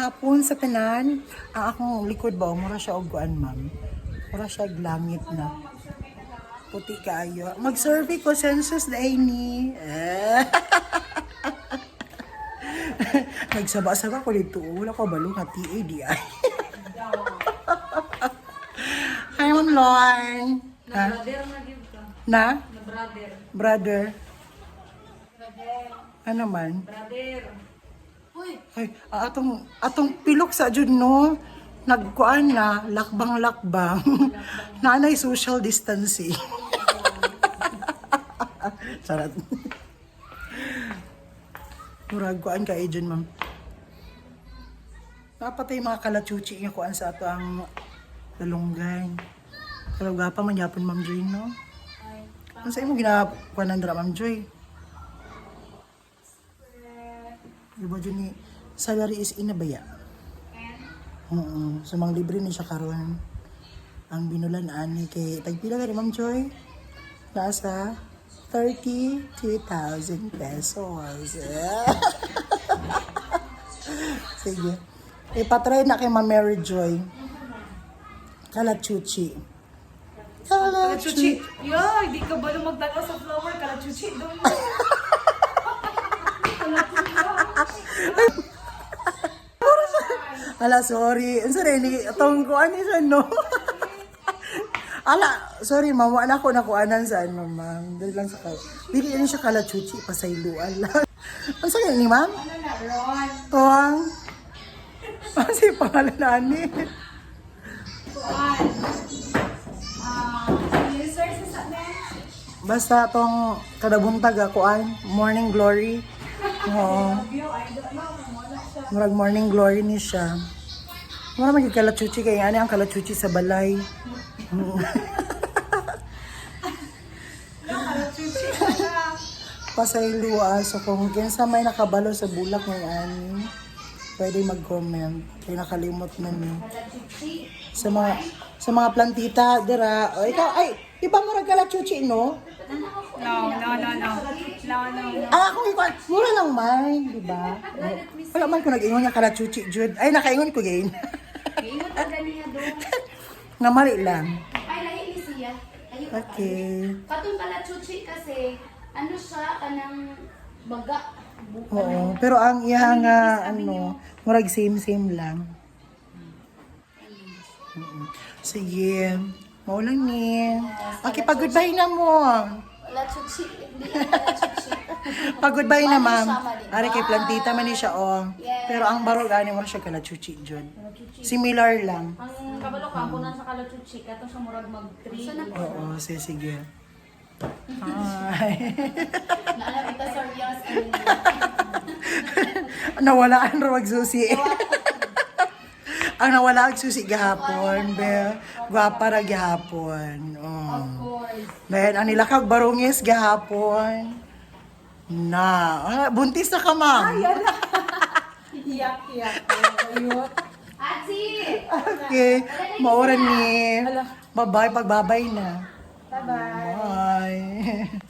hapon sa tanan. Ang akong likod ba, mura siya og kuan, ma'am. Mura siya langit na. Puti kayo. Mag-survey ko census dahil ni. Eh. Nagsaba-saba ko dito. Wala ko balong nga TA di ay. Hi, Ma'am Lorne. Ha? Brother na give ka. Na? Na brother. Brother? Brother. Ano man? Brother. Uy, Ay, atong atong pilok sa jud no. Nagkuan na lakbang-lakbang. Nanay social distancing. Sarat. Murag kuan ka jud ma'am. Napatay mga kalachuchi nga kuan sa ato ang lalunggay. Pero gapa man yapon ma'am Joy no. Ano sa imo ginakuan nandra ma'am Joy? Diba dyan ni salary is inabaya? Oo. So, mang libre ni siya karon Ang binulan ani kay tagpila ka ni Ma'am Joy? Nasa 32,000 pesos. Sige. Ipatry na kay Ma'am Mary Joy. Kalachuchi. Kalachuchi. Yo, hindi ka ba nung magtaka sa flower? Kalachuchi doon. Ala, sorry. Ang sorry, ni atong kuan ni siya, no? Ala, sorry, ma'am. Wala ko nakuanan sa ano, ma'am. Dali lang sa kal... Dili yan siya kalachuchi, pasaylo. Ala. Ang sorry ni ma'am? Ron. Tuwang. Ano si pangalan na ni? Ah. Basta tong kadabuntag kuan, Morning Glory. Oo. Murag Morning Glory ni siya. Mura maging kalachuchi kay ani ang kalachuchi sa balay. Kalachuchi pasaylo ah. So kung kinsa may nakabalo sa bulak ng ani, pwede mag-comment. Kaya nakalimot na ni. Sa mga sa mga plantita dira. O ikaw ay iba mo ra kala chuchi no? No, no, no, no. No, no, no. Ang akong ikaw, mura lang may, di ba? Wala man ko nag-ingon nga kala chuchi jud. Ay nakaingon ko gain. Ingat ka ganiya doon. Namali lang. Ay, lahi ni siya. Ayun. Okay. Patong pala chuchi kasi, ano siya, kanang baga. Oo, pero ang iya nga ano, murag same same lang. Mm-mm. Sige. Maulan ni. Okay, pag-goodbye na mo. Wala chuchi. Hindi wala chuchi. Pag-goodbye na, ma'am. Ari kay plantita man ni siya, oh. Yes. Pero ang barog, ani mo siya kala chuchi, Jud. Similar lang. Ang kabalo ka, kung nasa kalachuchi ka, ito sa murag mag-3. Oo, sige, sige. Ay. Naalam ito sa Rios. Nawalaan ra wag susi. Ang nawala ang susi gahapon, be. Gwapa ra gihapon. Oh. course. Ben, ang nilakag barungis gahapon. Na, ah, buntis na ka, ma'am. Iyak, iyak. Ayun. Atsi! Okay, mauran ni. Bye-bye, pagbabay na. Bye-bye. Bye.